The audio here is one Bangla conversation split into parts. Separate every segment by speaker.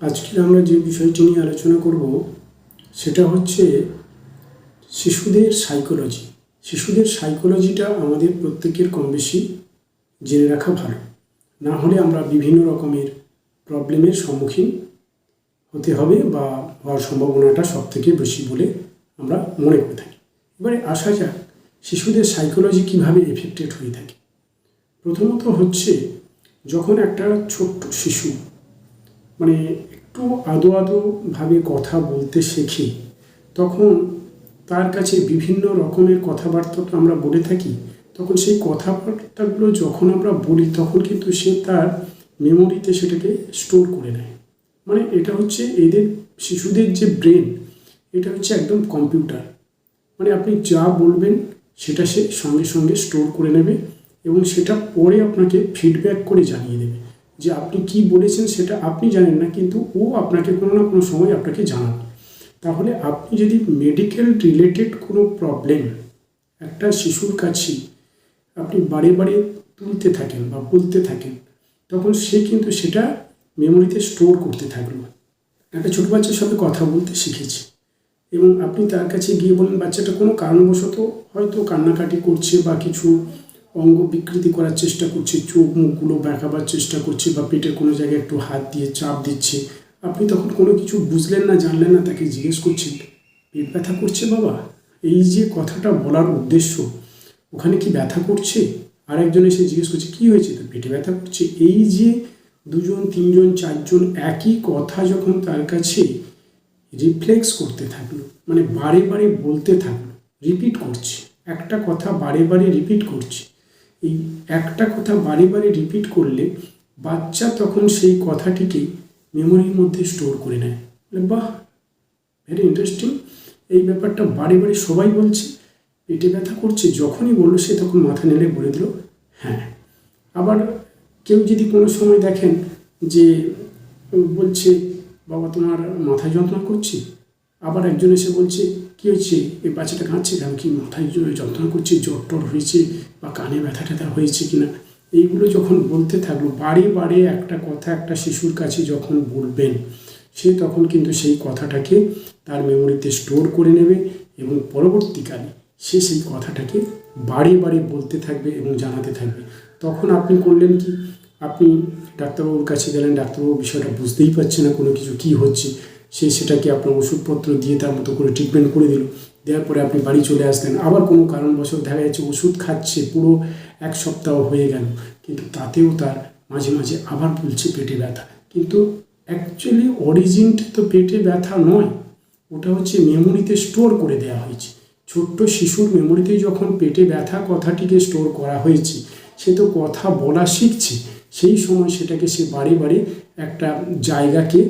Speaker 1: আজকে আমরা যে বিষয়টি নিয়ে আলোচনা করব, সেটা হচ্ছে শিশুদের সাইকোলজি শিশুদের সাইকোলজিটা আমাদের প্রত্যেকের কম বেশি জেনে রাখা ভালো। না হলে আমরা বিভিন্ন রকমের প্রবলেমের সম্মুখীন হতে হবে বা হওয়ার সম্ভাবনাটা সব থেকে বেশি বলে আমরা মনে করে থাকি। এবারে আসা যাক শিশুদের সাইকোলজি কীভাবে এফেক্টেড হয়ে থাকে। প্রথমত হচ্ছে, যখন একটা ছোট্ট শিশু মানে একটু আদো আদোভাবে কথা বলতে শেখে, তখন তার কাছে বিভিন্ন রকমের কথাবার্তা তো আমরা বলে থাকি, তখন সেই কথাবার্তাগুলো যখন আমরা বলি, তখন কিন্তু সে তার মেমোরিতে সেটাকে স্টোর করে নেয়। মানে এটা হচ্ছে এদের শিশুদের যে ব্রেন এটা হচ্ছে একদম কম্পিউটার মানে আপনি যা বলবেন সেটা সে সঙ্গে সঙ্গে স্টোর করে নেবে এবং সেটা পরে আপনাকে ফিডব্যাক করে জানিয়ে দেবে। যে আপনি কি বলেছেন সেটা আপনি জানেন না, কিন্তু ও আপনাকে কোনো না কোনো সময় আপনাকে জানান। তাহলে আপনি যদি মেডিকেল রিলেটেড কোনো প্রবলেম একটা শিশুর কাছে আপনি বারে বারে তুলতে থাকেন বা বলতে থাকেন, তখন সে কিন্তু সেটা মেমোরিতে স্টোর করতে থাকল। একটা ছোটো বাচ্চার সাথে কথা বলতে শিখেছে এবং আপনি তার কাছে গিয়ে বলেন বাচ্চাটা কোনো কারণবশত হয়তো কান্নাকাটি করছে বা কিছু অঙ্গ বিকৃতি করার চেষ্টা করছে, চোখ মুখগুলো বেঁকাবার চেষ্টা করছে বা পেটের কোনো জায়গায় একটু হাত দিয়ে চাপ দিচ্ছে। আপনি তখন কোনো কিছু বুঝলেন না, জানলেন না, তাকে জিজ্ঞেস করছেন, পেট ব্যথা করছে বাবা? এই যে কথাটা বলার উদ্দেশ্য, ওখানে কি ব্যথা করছে? আর একজন এসে জিজ্ঞেস করছে, কী হয়েছে? তো পেটে ব্যথা করছে? এই যে দুজন, তিনজন, চারজন একই কথা যখন তার কাছে রিফ্লেক্স করতে থাকল মানে বারে বারে বলতে থাকল, রিপিট করছে। একটা কথা বারে বারে রিপিট করছে। এই একটা কথা বারে বারে রিপিট করলে বাচ্চা তখন সেই কথাটিকে মেমোরির মধ্যে স্টোর করে নেয়। বাহ ভেরি ইন্টারেস্টিং এই ব্যাপারটা বারে বারে সবাই বলছে, পেটে ব্যথা করছে, যখনই বলল সে তখন মাথা নেড়ে বলে দিল হ্যাঁ। আবার কেউ যদি কোনো সময় দেখেন যে বলছে, বাবা, তোমার মাথায় যন্ত্রণা করছে? আবার একজন এসে বলছে, কী হয়েছে? এই বাচ্চাটা কাঁদছে কেন? কি মাথায় যন্ত্রণা করছে? জ্বর টর হয়েছে বা কানে ব্যথা ট্যাথা হয়েছে কিনা? এইগুলো যখন বলতে থাকল বারে বারে একটা কথা একটা শিশুর কাছে যখন বলবেন, সে তখন কিন্তু সেই কথাটাকে তার মেমোরিতে স্টোর করে নেবে এবং পরবর্তীকালে সে সেই কথাটাকে বারে বারে বলতে থাকবে এবং জানাতে থাকবে। তখন আপনি করলেন কি? আপনি ডাক্তারবাবুর কাছে গেলেন, ডাক্তারবাবু বিষয়টা বুঝতেই পারছে না কোনো কিছু, কী হচ্ছে? সে সেটাকে আপনার ওষুধপত্র দিয়ে তার মতো করে ট্রিটমেন্ট করে দিল। দেওয়ার পরে আপনি বাড়ি চলে আসলেন। আবার কোনো কারণবশত দেখা যাচ্ছে ওষুধ খাচ্ছে, পুরো এক সপ্তাহ হয়ে গেল। কিন্তু তাতেও তার মাঝে মাঝে আবার বলছে পেটে ব্যথা। কিন্তু অ্যাকচুয়ালি অরিজিনটা তো পেটে ব্যথা নয়। ওটা হচ্ছে মেমোরিতে স্টোর করে দেওয়া হয়েছে। ছোট্ট শিশুর মেমোরিতে যখন পেটে ব্যথা কথাটিকে স্টোর করা হয়েছে, সে তো কথা বলা শিখছে। সেই সময় সেটাকে সে বারে বারে একটা জায়গাকে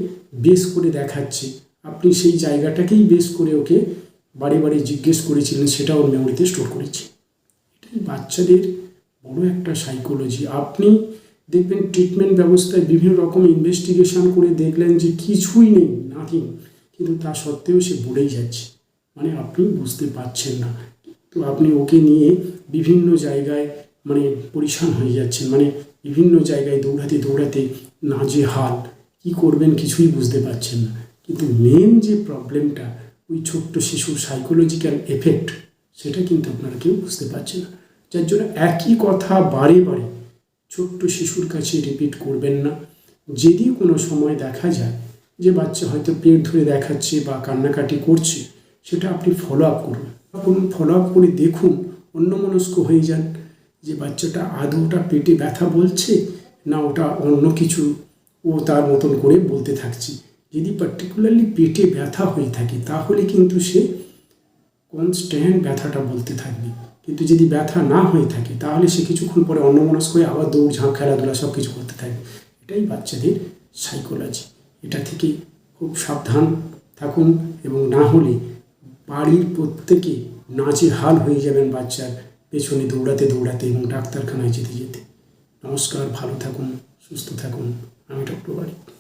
Speaker 1: বেস করে দেখাচ্ছে। আপনি সেই জায়গাটাকেই বেস করে ওকে বারে বারে জিজ্ঞেস করেছিলেন সেটা ওর মেমোরিতে স্টোর করেছে। এটাই বাচ্চাদের বড় একটা সাইকোলজি আপনি দেখবেন ট্রিটমেন্ট ব্যবস্থায় বিভিন্ন রকম ইনভেস্টিগেশন করে দেখলেন যে কিছুই নেই নাথিং কিন্তু তা সত্ত্বেও সে বলেই যাচ্ছে। মানে আপনি বুঝতে পারছেন না। তো আপনি ওকে নিয়ে বিভিন্ন জায়গায় মানে পরিশান হয়ে যাচ্ছেন। মানে বিভিন্ন জায়গায় দৌড়াতে দৌড়াতে না যে হাল কী করবেন কিছুই বুঝতে পারছেন না। কিন্তু মেন যে প্রবলেমটা ওই ছোট্ট শিশুর সাইকোলজিক্যাল এফেক্ট সেটা কিন্তু আপনারা কেউ বুঝতে পারছেন না। যার জন্য একই কথা বারে বারে ছোট্ট শিশুর কাছে রিপিট করবেন না। যদি কোনো সময় দেখা যায় যে বাচ্চা হয়তো পেট ধরে দেখাচ্ছে বা কান্নাকাটি করছে, সেটা আপনি ফলো আপ করুন। করুন ফলো আপ করে দেখুন, অন্যমনস্ক হয়ে যান যে বাচ্চাটা আদৌটা পেটে ব্যথা বলছে না ওটা অন্য কিছু ও তার মতন করে বলতে থাকছে। যদি পার্টিকুলারলি পেটে ব্যথা হয়ে থাকে, তাহলে কিন্তু সে কনস্ট্যান্ট ব্যথাটা বলতে থাকবে। কিন্তু যদি ব্যথা না হয়ে থাকে, তাহলে সে কিছুক্ষণ পরে অন্যমনস্ক হয়ে আবার দৌড়, ঝাঁপ, খেলাধুলা সব কিছু করতে থাকবে। এটাই বাচ্চাদের সাইকোলজি এটা থেকে খুব সাবধান থাকুন এবং না হলে বাড়ির প্রত্যেকে নাচে হাল হয়ে যাবেন বাচ্চার পেছনে দৌড়াতে দৌড়াতে এবং ডাক্তারখানায় যেতে যেতে। নমস্কার, ভালো থাকুন, সুস্থ থাকুন। 涙と終わり。